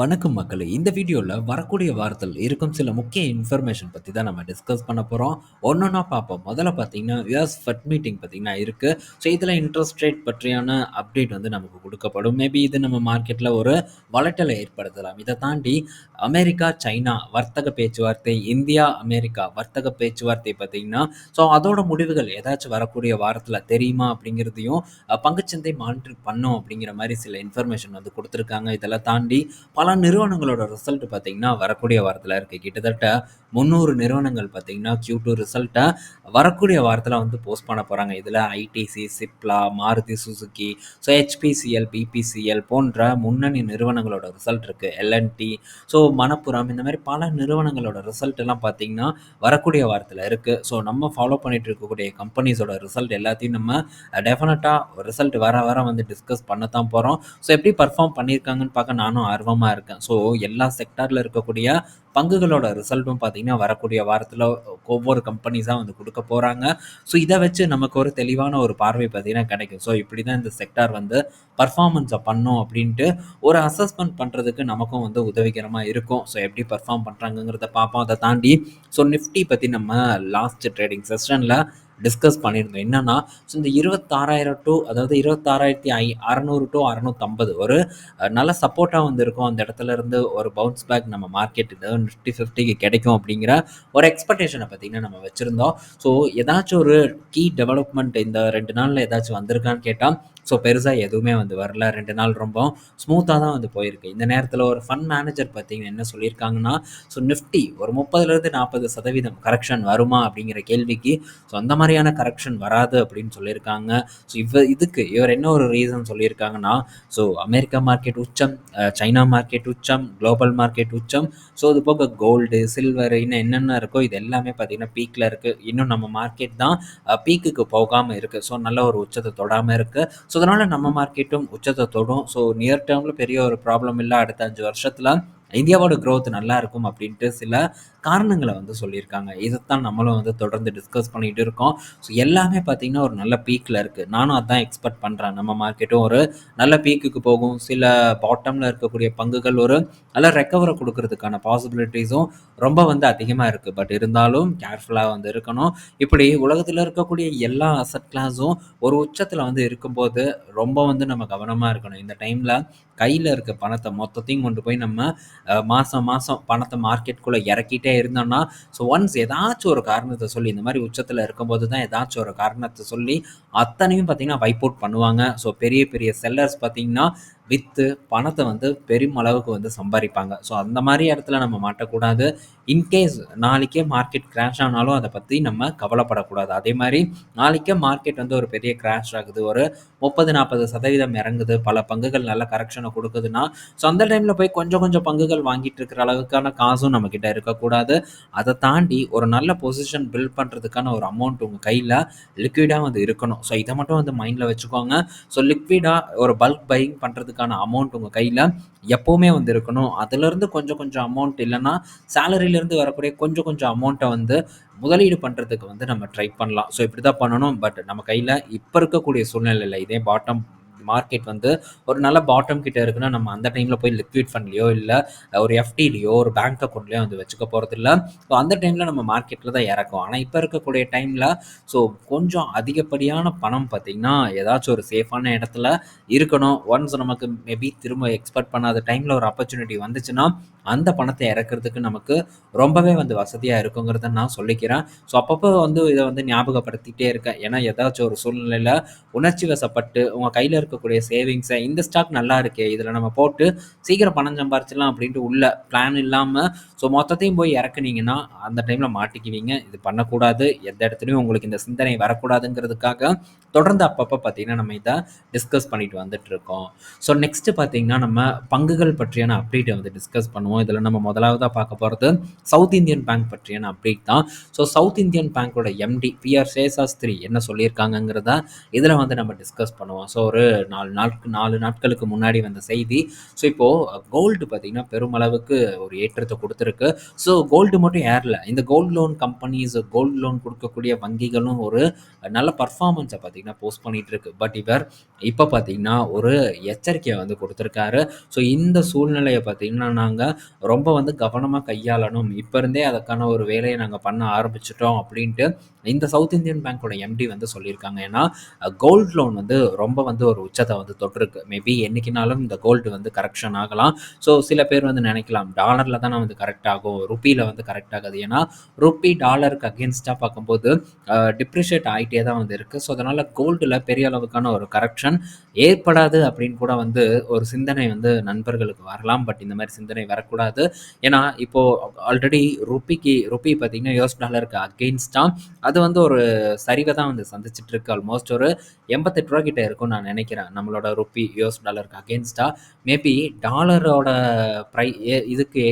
வணக்கம் மக்களே. இந்த வீடியோவில் வரக்கூடிய வாரத்தில் இருக்கும் சில முக்கிய இன்ஃபர்மேஷன் பற்றி தான் நம்ம டிஸ்கஸ் பண்ண போகிறோம் ஒன்றொன்னா பார்ப்போம். முதல்ல பார்த்தீங்கன்னா யுஎஸ் ஃபெட் மீட்டிங் பார்த்தீங்கன்னா இருக்குது ஸோ இதில் இன்ட்ரெஸ்ட் ரேட் பற்றியான அப்டேட் வந்து நமக்கு கொடுக்கப்படும். மேபி இது நம்ம மார்க்கெட்டில் ஒரு வளட்டலை ஏற்படுத்தலாம். இதை தாண்டி அமெரிக்கா சைனா வர்த்தக பேச்சுவார்த்தை இந்தியா அமெரிக்கா வர்த்தக பேச்சுவார்த்தை பார்த்தீங்கன்னா ஸோ அதோட முடிவுகள் ஏதாச்சும் வரக்கூடிய வாரத்தில் தெரியுமா அப்படிங்கிறதையும் பங்குச்சந்தை மானிட்டர் பண்ணோம் அப்படிங்கிற மாதிரி சில இன்ஃபர்மேஷன் வந்து கொடுத்துருக்காங்க. இதெல்லாம் தாண்டி பல நிறுவனங்களோட ரிசல்ட் பார்த்தீங்கன்னா வரக்கூடிய வாரத்தில் இருக்குது கிட்டத்தட்ட முந்நூறு நிறுவனங்கள் பார்த்தீங்கன்னா Q2 டூ ரிசல்ட்டை வரக்கூடிய வாரத்தில் வந்து போஸ்ட் பண்ண போகிறாங்க இதில் ITC Cipla Maruti Suzuki so HPCL BPCL போன்ற முன்னணி நிறுவனங்களோட ரிசல்ட் இருக்குது L and T so Manappuram இந்த மாதிரி பல நிறுவனங்களோட ரிசல்ட் எல்லாம் பார்த்தீங்கன்னா வரக்கூடிய வாரத்தில் இருக்குது ஸோ நம்ம ஃபாலோ பண்ணிட்டு இருக்கக்கூடிய கம்பெனிஸோட ரிசல்ட் எல்லாத்தையும் நம்ம டெஃபினட்டாக ரிசல்ட் வர வர வந்து டிஸ்கஸ் பண்ண தான் போகிறோம் ஸோ எப்படி பர்ஃபார்ம் பண்ணியிருக்காங்கன்னு பார்க்க நானும் ஆர்வமாக இருக்கேன். ஸோ எல்லா செக்டாரில் இருக்கக்கூடிய பங்குகளோட ரிசல்ட்டும் பார்த்தீங்கன்னா வரக்கூடிய வாரத்தில் ஒவ்வொரு கம்பெனிஸாக வந்து கொடுக்க போகிறாங்க ஸோ இதை வச்சு நமக்கு ஒரு தெளிவான ஒரு பார்வை பார்த்தீங்கன்னா கிடைக்கும். ஸோ இப்படி தான் இந்த செக்டார் வந்து பர்ஃபார்மன்ஸை பண்ணும் அப்படின்ட்டு ஒரு அசஸ்மெண்ட் பண்ணுறதுக்கு நமக்கும் வந்து உதவிகரமாக இருக்கும். ஸோ எப்படி பர்ஃபார்ம் பண்ணுறாங்கங்கிறத பார்ப்போம். அதை தாண்டி ஸோ நிஃப்டி பற்றி நம்ம லாஸ்ட் ட்ரேடிங் செஷனில் டிஸ்கஸ் பண்ணியிருந்தோம் என்னென்னா ஸோ இந்த இருபத்தாறாயிரம் டு அதாவது இருபத்தாறாயிரத்தி ஐ அறநூறு டு அறநூற்றம்பது ஒரு நல்ல சப்போர்ட்டாக வந்து இருக்கும் அந்த இடத்துல இருந்து ஒரு பவுன்ஸ் பேக் நம்ம மார்க்கெட் நிஃப்டி ஃபிஃப்டிக்கு கிடைக்கும் அப்படிங்கிற ஒரு எக்ஸ்பெக்டேஷனை பார்த்தீங்கன்னா நம்ம வச்சுருந்தோம். ஸோ ஏதாச்சும் ஒரு கீ டெவலப்மெண்ட் இந்த ரெண்டு நாளில் ஏதாச்சும் வந்திருக்கான்னு கேட்டால் ஸோ பெருசாக எதுவுமே வந்து வரல. ரெண்டு நாள் ரொம்ப ஸ்மூத்தாக தான் வந்து போயிருக்கு. இந்த நேரத்தில் ஒரு ஃபண்ட் மேனேஜர் பார்த்தீங்கன்னா என்ன சொல்லியிருக்காங்கன்னா ஸோ நிஃப்டி ஒரு முப்பதுலேருந்து நாற்பது சதவீதம் கரெக்ஷன் வருமா அப்படிங்கிற கேள்விக்கு ஸோ அந்த மாதிரியான கரெக்ஷன் வராது அப்படின்னு சொல்லியிருக்காங்க. ஸோ இவ இதுக்கு இவர் என்ன ஒரு ரீசன் சொல்லியிருக்காங்கன்னா ஸோ அமெரிக்கா மார்க்கெட் உச்சம் சைனா மார்க்கெட் உச்சம் குளோபல் மார்க்கெட் உச்சம் ஸோ அது போக கோல்டு சில்வர் இன்னும் என்னென்ன இருக்கோ இது எல்லாமே பார்த்தீங்கன்னா பீக்கில் இருக்குது இன்னும் நம்ம மார்க்கெட் தான் பீக்குக்கு போகாமல் இருக்குது ஸோ நல்ல ஒரு உச்சத்தை தொடாமல் இருக்குது ஸோ அதனால் நம்ம மார்க்கெட்டும் உச்சத்தை தொடும். ஸோ நியர் டேர்மில் பெரிய ஒரு ப்ராப்ளம் இல்லை. அடுத்த அஞ்சு வருஷத்தில் இந்தியாவோட க்ரோத் நல்லா இருக்கும் அப்படின்ட்டு சில காரணங்களை வந்து சொல்லியிருக்காங்க. இதைத்தான் நம்மளும் வந்து தொடர்ந்து டிஸ்கஸ் பண்ணிகிட்டு இருக்கோம். ஸோ எல்லாமே பார்த்திங்கன்னா ஒரு நல்ல பீக்கில் இருக்குது நானும் அதான் எக்ஸ்பெக்ட் பண்ணுறேன் நம்ம மார்க்கெட்டும் ஒரு நல்ல பீக்குக்கு போகும். சில பாட்டமில் இருக்கக்கூடிய பங்குகள் ஒரு நல்ல ரெக்கவரை கொடுக்கறதுக்கான பாசிபிலிட்டிஸும் ரொம்ப வந்து அதிகமாக இருக்குது பட் இருந்தாலும் கேர்ஃபுல்லாக வந்து இருக்கணும். இப்படி உலகத்தில் இருக்கக்கூடிய எல்லா அசட் கிளாஸும் ஒரு உச்சத்தில் வந்து இருக்கும்போது ரொம்ப வந்து நம்ம கவனமாக இருக்கணும். இந்த டைமில் கையில் இருக்க பணத்தை மொத்தத்தையும் கொண்டு போய் நம்ம அஹ், மாசம் மாதம் பணத்தை மார்க்கெட்டுக்குள்ளே இறக்கிட்டே இருந்தோம்னா ஸோ ஒன்ஸ் ஏதாச்சும் ஒரு காரணத்தை சொல்லி இந்த மாதிரி உச்சத்தில் இருக்கும்போது தான் ஏதாச்சும் ஒரு காரணத்தை சொல்லி அத்தனையும் பார்த்தீங்கன்னா வைப் அவுட் பண்ணுவாங்க. ஸோ பெரிய பெரிய செல்லர்ஸ் பார்த்தீங்கன்னா விற்று பணத்தை வந்து பெரும் அளவுக்கு வந்து சம்பாதிப்பாங்க. ஸோ அந்த மாதிரி இடத்துல நம்ம மாட்டக்கூடாது. இன்கேஸ் நாளைக்கே மார்க்கெட் கிராஷ் ஆனாலும் அதை பற்றி நம்ம கவலைப்படக்கூடாது. அதே மாதிரி நாளைக்கே மார்க்கெட் வந்து ஒரு பெரிய கிராஷ் ஆகுது. ஒரு முப்பது நாற்பது சதவீதம் இறங்குது. பல பங்குகள் நல்ல கரெக்ஷனை கொடுக்குதுன்னா ஸோ அந்த டைமில் போய் கொஞ்சம் கொஞ்சம் பங்குகள் வாங்கிட்டு இருக்கிற அளவுக்கான காசும் நம்மக்கிட்ட இருக்கக்கூடாது. அதை தாண்டி ஒரு நல்ல பொசிஷன் பில்ட் பண்ணுறதுக்கான ஒரு அமௌண்ட் உங்கள் கையில் லிக்விடாக வந்து இருக்கணும். ஸோ இதை மட்டும் வந்து மைண்டில் வச்சுக்கோங்க. ஸோ லிக்விடாக ஒரு பல்க் பையிங் அதுக்கான அமௌண்ட் உங்கள் கையில் எப்போவுமே வந்து இருக்கணும் அதுலேருந்து கொஞ்சம் கொஞ்சம் அமௌண்ட் இல்லைன்னா சேலரியிலேருந்து வரக்கூடிய கொஞ்சம் கொஞ்சம் அமௌண்ட்டை வந்து முதலீடு பண்ணுறதுக்கு வந்து நம்ம ட்ரை பண்ணலாம். ஸோ இப்படி தான் பண்ணணும். பட் நம்ம கையில் இப்போ இருக்கக்கூடிய சூழ்நிலையில் இதே பாட்டம் மார்க்கெட் வந்து ஒரு நல்ல பாட்டம் கிட்ட இருக்குன்னா நம்ம அந்த டைமில் போய் லிக்விட் ஃபண்ட்லையோ இல்லை ஒரு எஃப்டிலையோ ஒரு பேங்க் அக்கௌண்ட்லையோ வந்து வச்சுக்க போகிறதில்ல ஸோ அந்த டைமில் நம்ம மார்க்கெட்டில் தான் இறக்கும். ஆனால் இப்போ இருக்கக்கூடிய டைமில் ஸோ கொஞ்சம் அதிகப்படியான பணம் பார்த்திங்கன்னா ஏதாச்சும் ஒரு சேஃபான இடத்துல இருக்கணும். ஒன்ஸ் நமக்கு மேபி திரும்ப எக்ஸ்பெக்ட் பண்ணாத டைமில் ஒரு ஆப்பர்ச்சுனிட்டி வந்துச்சுன்னா அந்த பணத்தை இறக்குறதுக்கு நமக்கு ரொம்பவே வந்து வசதியாக இருக்குங்கிறத நான் சொல்லிக்கிறேன். ஸோ அப்பப்போ வந்து இதை வந்து ஞாபகப்படுத்திகிட்டே இருக்கேன். ஏன்னா ஏதாச்சும் ஒரு சூழ்நிலையில் உணர்ச்சி வசப்பட்டு உங்கள் கையில் இருக்கக்கூடிய சேவிங்ஸை இந்த ஸ்டாக் நல்லா இருக்கே இதில் நம்ம போட்டு சீக்கிரம் பணம் சம்பாரிச்சிடலாம் அப்படின்ட்டு உள்ள பிளான் இல்லாமல் ஸோ மொத்தத்தையும் போய் இறக்குனீங்கன்னா அந்த டைமில் மாட்டிக்குவீங்க. இது பண்ணக்கூடாது. எந்த இடத்துலையும் உங்களுக்கு இந்த சிந்தனை வரக்கூடாதுங்கிறதுக்காக தொடர்ந்து அப்பப்போ பார்த்தீங்கன்னா நம்ம இதை டிஸ்கஸ் பண்ணிட்டு வந்துட்டு இருக்கோம். ஸோ நெக்ஸ்ட்டு பார்த்தீங்கன்னா நம்ம பங்குகள் பற்றியான அப்டேட்டை வந்து டிஸ்கஸ் பண்ணுவோம். பண்ணுவோம். இதில் நம்ம முதலாவதாக பார்க்க போகிறது சவுத் இந்தியன் பேங்க் பற்றியான அப்டேட் தான். ஸோ சவுத் இந்தியன் பேங்க்கோட எம்டி பி.ஆர். சேசாஸ்திரி என்ன சொல்லியிருக்காங்கங்கிறத இதில் வந்து நம்ம டிஸ்கஸ் பண்ணுவோம். ஸோ ஒரு நாலு நாட்கு நாலு நாட்களுக்கு முன்னாடி வந்த செய்தி. ஸோ இப்போது கோல்டு பார்த்தீங்கன்னா, பெருமளவுக்கு ஒரு ஏற்றத்தை கொடுத்துருக்கு ஸோ கோல்டு மட்டும் ஏறல. இந்த gold loan companies, gold loan கொடுக்கக்கூடிய வங்கிகளும் ஒரு நல்ல பர்ஃபார்மன்ஸை பார்த்தீங்கன்னா, போஸ்ட் பண்ணிகிட்டு இருக்கு. பட் இவர் இப்போ பார்த்தீங்கன்னா, ஒரு எச்சரிக்கையை வந்து கொடுத்துருக்காரு ஸோ இந்த சூழ்நிலையை பார்த்தீங்கன்னா, நாங்கள் ரொம்ப வந்து கவனமா கையாளணும். இப்போ இருந்தே அதுக்கான ஒரு வேலையை நாங்கள் பண்ண ஆரம்பிச்சிட்டோம் அப்படின்ட்டு இந்த சவுத் இந்தியன் பேங்க்கோட எம்டி வந்து சொல்லியிருக்காங்க. ஏன்னா, கோல்டு லோன் வந்து ரொம்ப வந்து ஒரு உச்சத்தை வந்து தொட்டிருக்கு. மேபி என்னைக்குனாலும் இந்த கோல்டு வந்து கரெக்ஷன் ஆகலாம். ஸோ சில பேர் வந்து நினைக்கலாம் டாலர்ல தானே வந்து கரெக்ட் ஆகும். ருப்பியில் வந்து கரெக்ட் ஆகாது. ஏன்னா, ரூபி டாலருக்கு அகேன்ஸ்டாக பார்க்கும்போது டிப்ரிஷியேட் ஆயிட்டே தான் வந்து இருக்கு. ஸோ அதனால கோல்டுல பெரிய அளவுக்கான ஒரு கரெக்ஷன் ஏற்படாது அப்படின்னு கூட வந்து ஒரு சிந்தனை வந்து நண்பர்களுக்கு வரலாம். பட் இந்த மாதிரி சிந்தனை வர வரக்கூடாது. ஏன்னா, இப்போது ஆல்ரெடி ரூபிக்கு ருப்பி பார்த்தீங்கன்னா, யூஎஸ் டாலருக்கு அகெயின்ஸ்டாக அது வந்து ஒரு சரிவை தான் வந்து சந்திச்சுட்டு இருக்கு. ஆல்மோஸ்ட் ஒரு எண்பத்தெட்டு ரூபா கிட்ட இருக்கும்னு நான் நினைக்கிறேன் நம்மளோட ரூபி யூஎஸ் டாலருக்கு அகெயின்ஸ்டாக மேபி டாலரோட ப்ரை இதுக்கு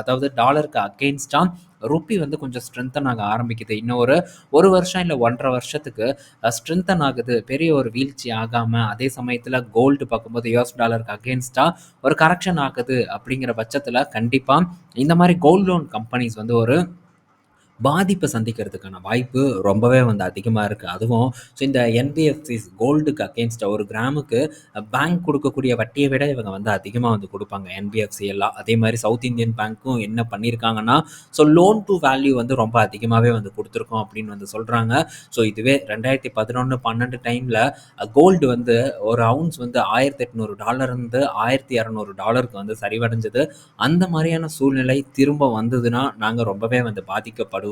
அதாவது டாலருக்கு அகெயின்ஸ்டாக ருப்பி வந்து கொஞ்சம் ஸ்ட்ரென்தன் ஆக ஆரம்பிக்குது. இன்னும் ஒரு வருஷம் இல்லை ஒன்றரை வருஷத்துக்கு ஸ்ட்ரென்தன் ஆகுது. பெரிய ஒரு வீழ்ச்சி ஆகாமல் அதே சமயத்தில் கோல்டு பார்க்கும்போது யூஎஸ் டாலருக்கு அகேன்ஸ்டாக ஒரு கரெக்ஷன் ஆகுது அப்படிங்கிற பட்சத்தில் கண்டிப்பாக இந்த மாதிரி கோல்ட் லோன் கம்பெனிஸ் வந்து ஒரு பாதிப்பை சந்திக்கிறதுக்கான வாய்ப்பு ரொம்பவே வந்து அதிகமாக இருக்குது அதுவும் ஸோ இந்த என்பிஎஃப்சிஸ் கோல்டுக்கு அகேன்ஸ்ட் ஒரு கிராமுக்கு பேங்க் கொடுக்கக்கூடிய வட்டியை விட இவங்க வந்து அதிகமாக வந்து கொடுப்பாங்க என்பிஎஃப்சி எல்லாம். அதே மாதிரி சவுத் இந்தியன் பேங்க்கும் என்ன பண்ணியிருக்காங்கன்னா, ஸோ லோன் டு வேல்யூ வந்து ரொம்ப அதிகமாகவே வந்து கொடுத்துருக்கோம் அப்படின்னு வந்து சொல்கிறாங்க ஸோ இதுவே ரெண்டாயிரத்தி பதினொன்று பன்னெண்டு டைமில் கோல்டு வந்து ஒரு அவுன்ஸ் வந்து ஆயிரத்தி எட்நூறு டாலர்ந்து ஆயிரத்தி இரநூறு டாலருக்கு வந்து சரிவடைஞ்சது. அந்த மாதிரியான சூழ்நிலை திரும்ப வந்ததுன்னா, நாங்கள் ரொம்பவே வந்து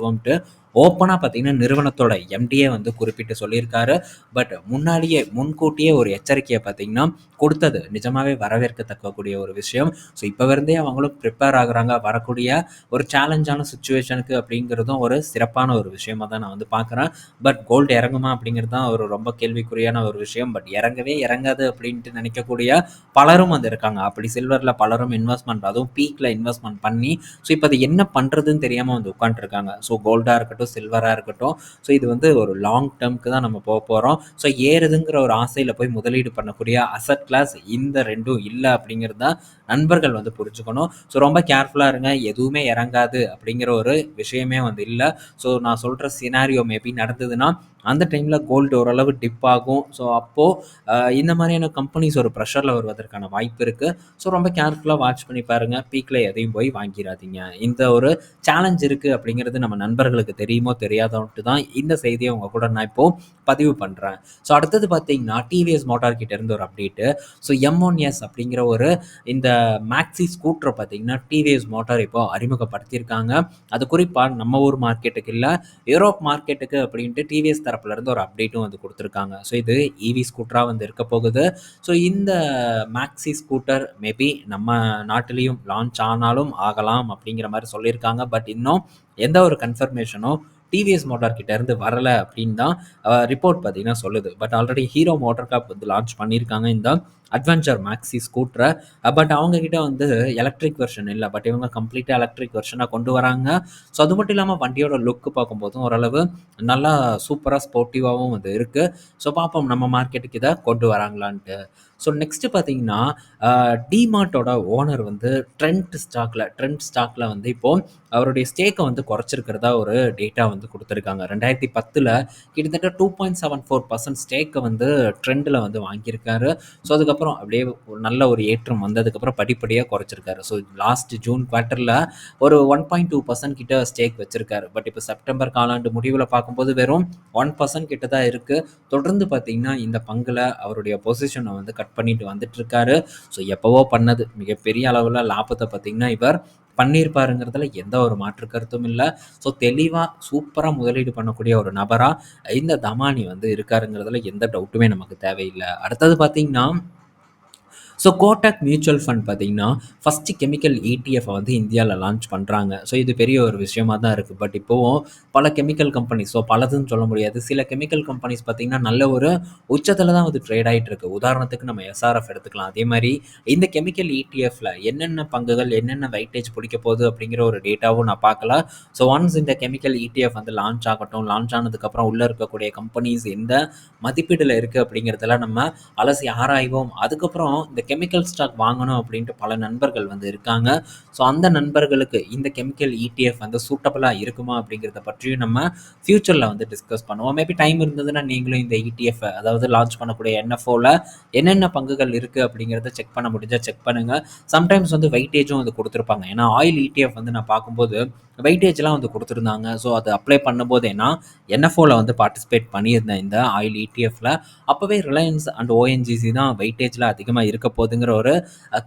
অ্যালবামটা ஓப்பனாக பார்த்தீங்கன்னா, நிறுவனத்தோட எம்டியே வந்து குறிப்பிட்டு சொல்லியிருக்காரு. பட் முன்னாடியே முன்கூட்டியே ஒரு எச்சரிக்கையை பார்த்தீங்கன்னா, கொடுத்தது நிஜமாவே வரவேற்கத்தக்கக்கூடிய ஒரு விஷயம். ஸோ இப்போ இருந்தே அவங்களும் ப்ரிப்பேர் ஆகுறாங்க. வரக்கூடிய ஒரு சேலஞ்சான சுச்சுவேஷனுக்கு அப்படிங்கிறதும் ஒரு சிறப்பான ஒரு விஷயமா தான் நான் வந்து பார்க்குறேன். பட் கோல்டு இறங்குமா அப்படிங்கிறது தான் ஒரு ரொம்ப கேள்விக்குறியான ஒரு விஷயம். பட் இறங்கவே இறங்காது அப்படின்ட்டு நினைக்கக்கூடிய பலரும் வந்து இருக்காங்க. அப்படி சில்வரில் பலரும் இன்வெஸ்ட்மெண்ட் அதுவும் பீக்கில் இன்வெஸ்ட்மெண்ட் பண்ணி, ஸோ இப்போ அது என்ன பண்ணுறதுன்னு தெரியாமல் வந்து உட்காந்துருக்காங்க ஸோ கோல்டாக இருக்கட்டும், சில்வரா இருக்கட்டும். ஸோ இது வந்து ஒரு லாங் டெர்ம்க்கு தான் நம்ம போக போகிறோம் ஸோ ஏறுதுங்கிற ஒரு ஆசையில் போய் முதலீடு பண்ணக்கூடிய அசட் கிளாஸ் இந்த ரெண்டும் இல்லை அப்படிங்கிறது தான் நண்பர்கள் வந்து புரிஞ்சுக்கணும். ஸோ ரொம்ப கேர்ஃபுல்லாக இருங்க. எதுவுமே இறங்காது அப்படிங்கிற ஒரு விஷயமே வந்து இல்லை ஸோ நான் சொல்கிற சினாரியோ மேபி நடந்ததுன்னா, அந்த டைமில் கோல்டு ஓரளவு டிப் ஆகும். ஸோ அப்போது இந்த மாதிரியான கம்பெனிஸ் ஒரு ப்ரெஷரில் வருவதற்கான வாய்ப்பு இருக்குது ஸோ ரொம்ப கேர்ஃபுல்லாக வாட்ச் பண்ணி பாருங்கள் பீக்கில் எதையும் போய் வாங்கிடாதீங்க இந்த ஒரு சேலஞ்ச் இருக்குது அப்படிங்கிறது நம்ம நண்பர்களுக்கு தெரியுமோ தெரியாதோன்ட்டு தான் இந்த செய்தியை உங்கள் கூட நான் இப்போது பதிவு பண்ணுறேன் ஸோ அடுத்தது பார்த்தீங்கன்னா, டிவிஎஸ் மோட்டார் கிட்டேருந்து ஒரு அப்டேட்டு. ஸோ எம்ஒன்எஸ் அப்படிங்கிற ஒரு இந்த மேக்ஸி ஸ்கூட்டரை பார்த்தீங்கன்னா, டிவிஎஸ் மோட்டார் இப்போ அறிமுகப்படுத்தியிருக்காங்க. அது குறிப்பாக நம்ம ஊர் மார்க்கெட்டுக்கு இல்லை யூரோப் மார்க்கெட்டுக்கு அப்படின்ட்டு டிவிஎஸ் தரப்புலேருந்து ஒரு அப்டேட்டும் வந்து கொடுத்துருக்காங்க ஸோ இது இவி ஸ்கூட்டராக வந்து இருக்க போகுது. ஸோ இந்த மேக்ஸி ஸ்கூட்டர் மேபி நம்ம நாட்டிலையும் லான்ச் ஆனாலும் ஆகலாம் அப்படிங்கிற மாதிரி சொல்லியிருக்காங்க. பட் இன்னும் எந்த ஒரு கன்ஃபர்மேஷனும் டிவிஎஸ் மோட்டார் கிட்ட இருந்து வரலை அப்படின்னு தான் ரிப்போர்ட் பார்த்தீங்கன்னா சொல்லுது. பட் ஆல்ரெடி ஹீரோ மோட்டோகார்ப் வந்து லான்ச் பண்ணியிருக்காங்க இந்த அட்வென்ச்சர் மேக்ஸி ஸ்கூட்டர் பட் அவங்கக்கிட்ட வந்து எலக்ட்ரிக் வெர்ஷன் இல்லை பட் இவங்க கம்ப்ளீட்டாக எலக்ட்ரிக் வெர்ஷனாக கொண்டு வராங்க. ஸோ அது மட்டும் இல்லாமல் வண்டியோட லுக் பார்க்கும்போதும் ஓரளவு நல்லா சூப்பராக ஸ்போர்ட்டிவாகவும் வந்து இருக்குது ஸோ பார்ப்போம் நம்ம மார்க்கெட்டுக்கு இதை கொண்டு வராங்களான்ட்டு. ஸோ நெக்ஸ்ட்டு பார்த்தீங்கன்னா, டிமார்ட்டோட ஓனர் வந்து ட்ரெண்ட் ஸ்டாக்ல ட்ரெண்ட் ஸ்டாக்ல வந்து இப்போ அவருடைய ஸ்டேக்கை வந்து குறைச்சிருக்கிறதா ஒரு டேட்டா வந்து கொடுத்துருக்காங்க ரெண்டாயிரத்தி பத்தில் கிட்டத்தட்ட two point seven four percent ஸ்டேக்கை வந்து ட்ரெண்டில் வந்து வாங்கியிருக்காரு. ஸோ அதுக்கப்புறம் அப்டியே நல்ல ஒரு ஏற்றம் வந்ததுக்கப்புறம் படிப்படியாக குறைச்சிருக்காரு. ஸோ லாஸ்ட் ஜூன் குவார்ட்டரில் ஒரு 1.2% கிட்ட ஸ்டேக் வச்சிருக்காரு. பட் இப்போ செப்டம்பர் காலாண்டு முடிவில் பார்க்கும்போது வெறும் ஒன் பர்சன்ட் கிட்ட தான் இருக்குது தொடர்ந்து பார்த்தீங்கன்னா, இந்த பங்குல அவருடைய பொசிஷனை வந்து கட் பண்ணிட்டு வந்துட்டுருக்காரு. ஸோ எப்போவோ பண்ணது மிகப்பெரிய அளவில் லாபத்தை பார்த்தீங்கன்னா, இவர் பண்ணியிருப்பாருங்கிறதுல எந்த ஒரு மாற்று கருத்தும் இல்லை ஸோ தெளிவாக சூப்பராக முதலீடு பண்ணக்கூடிய ஒரு நபராக இந்த தமானி வந்து இருக்காருங்கிறதுல எந்த டவுட்டுமே நமக்கு தேவையில்லை அடுத்தது பார்த்தீங்கன்னா ஸோ கோட்டாக் மியூச்சுவல் ஃபண்ட் பார்த்தீங்கன்னா ஃபஸ்ட்டு கெமிக்கல் ETF வந்து இந்தியாவில் லான்ச் பண்ணுறாங்க ஸோ இது பெரிய ஒரு விஷயமா தான் இருக்குது பட் இப்போவும் பல கெமிக்கல் கம்பெனிஸ் ஸோ பலதுன்னு சொல்ல முடியாது. சில கெமிக்கல் கம்பெனிஸ் பார்த்தீங்கன்னா நல்ல ஒரு உச்சத்தில் தான் வந்து ட்ரேட் ஆகிட்டு இருக்கு. உதாரணத்துக்கு நம்ம எஸ்ஆர்எஃப் எடுத்துக்கலாம். அதே மாதிரி இந்த கெமிக்கல் இடிஎஃப்ல என்னென்ன பங்குகள் என்னென்ன வெயிட்டேஜ் பிடிக்க போகுது அப்படிங்கிற ஒரு டேட்டாவும் நான் பார்க்கல. ஸோ ஒன்ஸ் இந்த கெமிக்கல் இடிஎஃப் வந்து லான்ச் ஆகட்டும் லான்ச் ஆனதுக்கப்புறம் உள்ளே இருக்கக்கூடிய கம்பெனிஸ் எந்த மதிப்பீடில் இருக்குது அப்படிங்கிறதெல்லாம் நம்ம அலசி ஆராய்வோம். அதுக்கப்புறம் இந்த கெமிக்கல் ஸ்டாக் வாங்கணும் அப்படின்ட்டு பல நண்பர்கள் வந்து இருக்காங்க. ஸோ அந்த நண்பர்களுக்கு இந்த கெமிக்கல் இடிஎஃப் வந்து சூட்டபுளாக இருக்குமா அப்படிங்கிறத பற்றியும் நம்ம ஃப்யூச்சரில் வந்து டிஸ்கஸ் பண்ணுவோம். மேபி டைம் இருந்ததுன்னா நீங்களும் இந்த இடிஎஃப் அதாவது லான்ச் பண்ணக்கூடிய என்எஃப்ஓவில் என்னென்ன பங்குகள் இருக்குது அப்படிங்கிறத செக் பண்ண முடிஞ்சால் செக் பண்ணுங்கள் சம்டைம்ஸ் வந்து வெயிட்டேஜும் வந்து கொடுத்துருப்பாங்க. ஏன்னா ஆயில் இடிஎஃப் வந்து நான் பார்க்கும்போது வெயிட்டேஜ்லாம் வந்து கொடுத்துருந்தாங்க. ஸோ அது அப்ளை பண்ணும்போது ஏன்னா என்எஃப்ஓவில் வந்து பார்ட்டிசிபேட் பண்ணியிருந்தேன் இந்த ஆயில் இடிஎஃப்பில் அப்போவே ரிலையன்ஸ் அண்ட் ஓஎன்ஜிசி தான் வெயிட்டேஜில் அதிகமாக இருக்க போகுதுங்கிற ஒரு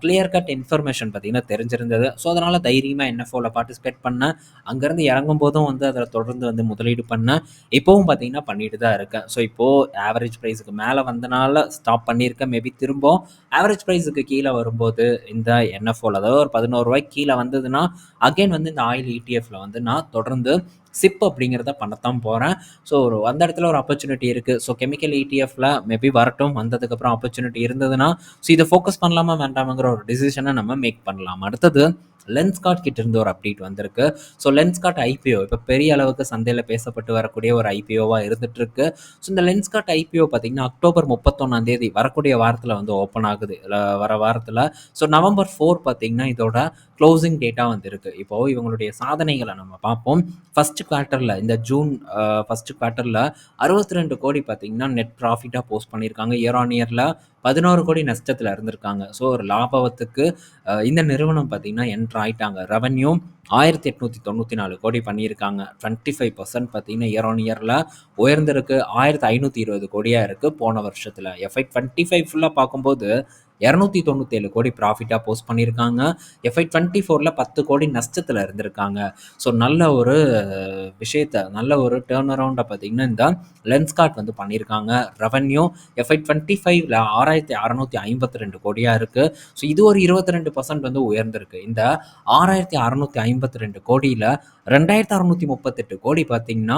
கிளியர் கட் இன்ஃபர்மேஷன் பார்த்திங்கன்னா தெரிஞ்சிருந்தது. ஸோ அதனால் தைரியமாக என்எஃப்ஓவில் பார்ட்டிசிபேட் பண்ணேன் அங்கேருந்து இறங்கும் போதும் வந்து அதில் தொடர்ந்து வந்து முதலீடு பண்ணேன் இப்போவும் பார்த்தீங்கன்னா பண்ணிட்டு தான் இருக்கேன். ஸோ இப்போது ஆவரேஜ் ப்ரைஸுக்கு மேலே வந்தனால ஸ்டாப் பண்ணியிருக்கேன். மேபி திரும்பவும் ஆவரேஜ் ப்ரைஸுக்கு கீழே வரும்போது இந்த என்எஃப்ஓவில் அதாவது ஒரு பதினோரு ரூபாய்க்கு கீழே வந்ததுன்னா அகைன் வந்து இந்த ஆயில் இடிஎஃப்ல வந்து நான் தொடர்ந்து சிப் அப்படிங்கிறத பண்ணத்தான் போகிறேன் ஸோ ஒரு அந்த இடத்துல ஒரு ஆப்பர்ச்சுனிட்டி இருக்குது ஸோ கெமிக்கல் இடிஎஃப்ல மேபி வரட்டும். வந்ததுக்கப்புறம் ஆப்பர்ச்சுனிட்டி இருந்ததுன்னா ஸோ இதை ஃபோக்கஸ் பண்ணலாமா வேண்டாமாங்கிற ஒரு டிசிஷனை நம்ம மேக் பண்ணலாம். அடுத்தது லென்ஸ்கார்ட் கிட்ட இருந்து ஒரு அப்டேட் வந்திருக்கு. ஸோ லென்ஸ்கார்ட் ஐபிஓ இப்போ பெரிய அளவுக்கு சந்தையில் பேசப்பட்டு வரக்கூடிய ஒரு ஐபிஓவாக இருந்துட்டு இருக்கு ஸோ இந்த லென்ஸ்கார்ட் ஐபிஓ பார்த்தீங்கன்னா அக்டோபர் முப்பத்தொன்னாம் தேதி வரக்கூடிய வாரத்தில் வந்து ஓப்பன் ஆகுது. வர வாரத்தில். ஸோ நவம்பர் ஃபோர் பார்த்தீங்கன்னா இதோட க்ளோசிங் டேட்டா வந்து இப்போது இவங்களுடைய சாதனைகளை நம்ம பார்ப்போம். ஃபர்ஸ்ட் குவார்ட்டரில் இந்த ஜூன் ஃபர்ஸ்ட் குவார்ட்டரில் அறுபத்தி ரெண்டு கோடி பார்த்தீங்கன்னா நெட் ப்ராஃபிட்டாக போஸ்ட் பண்ணியிருக்காங்க. இயர் ஆன் இயரில் பதினோரு கோடி நஷ்டத்தில் இருந்திருக்காங்க. ஸோ ஒரு லாபத்துக்கு இந்த நிறுவனம் பார்த்தீங்கன்னா என்ட்ரு ஆயிட்டாங்க. ரெவன்யூ ஆயிரத்தி எட்நூற்றி தொண்ணூற்றி நாலு கோடி பண்ணியிருக்காங்க. டுவெண்ட்டி ஃபைவ் பர்சன்ட் பார்த்தீங்கன்னா இயர் ஆன் இயரில் உயர்ந்திருக்கு. ஆயிரத்தி ஐநூற்றி இருபது கோடியாக இருக்குது போன வருஷத்தில். எஃப்ஐ டுவெண்ட்டி ஃபைவ் ஃபுல்லாக பார்க்கும்போது இரநூத்தி தொண்ணூத்தேழு கோடி ப்ராஃபிட்டாக போஸ்ட் பண்ணியிருக்காங்க. எஃப்ஐ டுவெண்ட்டி ஃபோரில் பத்து கோடி நஷ்டத்தில் இருந்திருக்காங்க. ஸோ நல்ல ஒரு விஷயத்த நல்ல ஒரு டேர்ன் அரவுண்டை பார்த்தீங்கன்னா இந்த லென்ஸ்கார்ட் வந்து பண்ணியிருக்காங்க. ரெவன்யூ எஃப்ஐ டுவெண்ட்டி ஃபைவ்ல ஆறாயிரத்தி அறநூற்றி ஐம்பத்தி ரெண்டு கோடியாக இருக்குது ஸோ இது ஒரு இருபத்தி ரெண்டு பர்சன்ட் வந்து உயர்ந்திருக்கு. இந்த ஆறாயிரத்தி அறநூற்றி ஐம்பத்தி ரெண்டு கோடியில் ரெண்டாயிரத்தி அறநூற்றி முப்பத்தெட்டு கோடி பார்த்தீங்கன்னா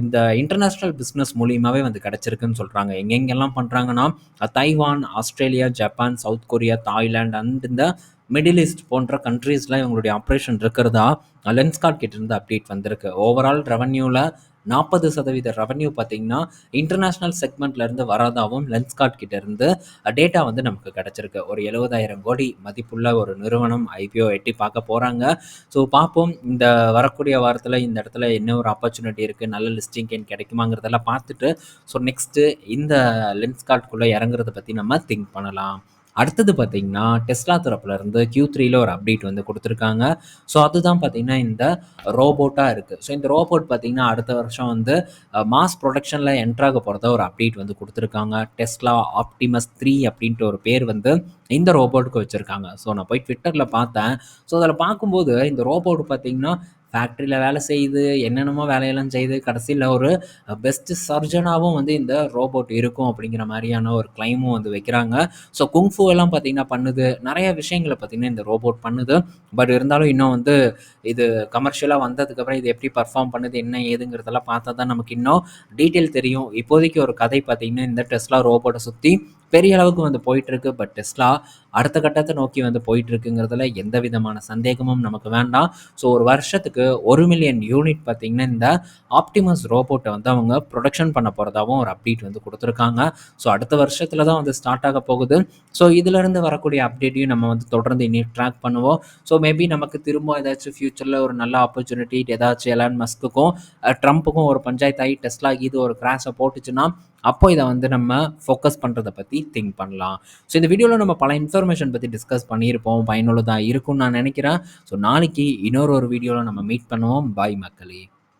இந்த இன்டர்நேஷ்னல் பிஸ்னஸ் மூலியமாகவே வந்து கிடச்சிருக்குன்னு சொல்கிறாங்க எங்கெங்கெல்லாம் பண்ணுறாங்கன்னா Taiwan Australia Japan south Korea Thailand and இந்த மிடில் ஈஸ்ட் போன்ற கண்ட்ரீஸில் இவங்களுடைய ஆப்ரேஷன் இருக்கிறதா? லென்ஸ்கார்ட் கிட்டேருந்து அப்டேட் வந்திருக்கு. ஓவரால் ரெவன்யூவில் நாற்பது சதவீத ரெவன்யூ பார்த்தீங்கன்னா இன்டர்நேஷ்னல் செக்மெண்ட்லேருந்து வராதாவும் லென்ஸ்கார்ட் கிட்டேருந்து டேட்டா வந்து நமக்கு கிடச்சிருக்கு. ஒரு எழுபதாயிரம் கோடி மதிப்புள்ள ஒரு நிறுவனம் ஐபிஓ எட்டி பார்க்க போகிறாங்க ஸோ பார்ப்போம். இந்த வரக்கூடிய வாரத்தில் இந்த இடத்துல என்ன ஒரு ஆப்பர்ச்சுனிட்டி இருக்குது நல்ல லிஸ்டிங் கேன் கிடைக்குமாங்கிறதெல்லாம் பார்த்துட்டு ஸோ நெக்ஸ்ட்டு இந்த லென்ஸ்கார்ட்குள்ளே இறங்குறத பற்றி நம்ம திங்க் பண்ணலாம். அடுத்தது பார்த்தீங்கன்னா டெஸ்லா தரப்புலேருந்து கியூ த்ரீல ஒரு அப்டேட் வந்து கொடுத்துருக்காங்க. ஸோ அதுதான் பார்த்தீங்கன்னா இந்த ரோபோட்டாக இருக்குது ஸோ இந்த ரோபோட் பார்த்தீங்கன்னா அடுத்த வருஷம் வந்து மாஸ் ப்ரொடக்ஷனில் என்ட்ராக போகிறத ஒரு அப்டேட் வந்து கொடுத்துருக்காங்க. டெஸ்லா ஆப்டிமஸ் த்ரீ அப்படின்ட்டு ஒரு பேர் வந்து இந்த ரோபோட்டுக்கு வச்சுருக்காங்க. ஸோ நான் போய் ட்விட்டரில் பார்த்தேன். ஸோ அதில் பார்க்கும்போது இந்த ரோபோட் பார்த்தீங்கன்னா ஃபேக்ட்ரியில் வேலை செய்யுது என்னென்னமோ வேலையெல்லாம் செய்து கடைசியில் ஒரு பெஸ்ட் சர்ஜனாகவும் வந்து இந்த ரோபோட் இருக்கும் அப்படிங்கிற மாதிரியான ஒரு கிளைமும் வந்து வைக்கிறாங்க. ஸோ குங்ஃபு எல்லாம் பார்த்தீங்கன்னா பண்ணுது. நிறைய விஷயங்களை பார்த்திங்கன்னா இந்த ரோபோட் பண்ணுது. பட் இருந்தாலும் இன்னும் வந்து இது கமர்ஷியலாக வந்ததுக்கப்புறம் இது எப்படி பர்ஃபார்ம் பண்ணுது என்ன ஏதுங்கிறதெல்லாம் பார்த்தா தான் நமக்கு இன்னும் டீட்டெயில் தெரியும். இப்போதைக்கு ஒரு கதை பார்த்திங்கன்னா இந்த டெஸ்ட்லாம் ரோபோட்டை சுற்றி பெரிய அளவுக்கு வந்து போயிட்டுருக்கு. பட் டெஸ்லா அடுத்த கட்டத்தை நோக்கி வந்து போயிட்டுருக்குங்கிறதுல எந்த விதமான சந்தேகமும் நமக்கு வேண்டாம். ஸோ ஒரு வருஷத்துக்கு ஒரு மில்லியன் யூனிட் பார்த்திங்கன்னா இந்த ஆப்டிமஸ் ரோபோட்டை வந்து அவங்க ப்ரொடக்ஷன் பண்ண போகிறதாவும் ஒரு அப்டேட் வந்து கொடுத்துருக்காங்க. ஸோ அடுத்த வருஷத்தில் தான் வந்து ஸ்டார்ட் ஆக போகுது. ஸோ இதிலிருந்து வரக்கூடிய அப்டேட்டையும் நம்ம வந்து தொடர்ந்து இனி ட்ராக் பண்ணுவோம். ஸோ மேபி நமக்கு திரும்ப ஏதாச்சும் ஃப்யூச்சரில் ஒரு நல்ல ஆப்பர்ச்சுனிட்டி ஏதாச்சும் எலான் மஸ்க்குக்கும் ட்ரம்ப்புக்கும் ஒரு பஞ்சாயத்து ஆகி டெஸ்லா இது ஒரு கிராஷை போட்டுச்சுன்னா அப்போ இதை வந்து நம்ம ஃபோக்கஸ் பண்ணுறதை பற்றி திங்க் பண்ணலாம். ஸோ இந்த வீடியோவில் நம்ம பல இன்ஃபர்மேஷன் பற்றி டிஸ்கஸ் பண்ணியிருப்போம். பயனுள்ளதாக இருக்கும்னு நான் நினைக்கிறேன். ஸோ நாளைக்கு இன்னொரு ஒரு வீடியோவில் நம்ம மீட் பண்ணுவோம். பாய் மக்களே.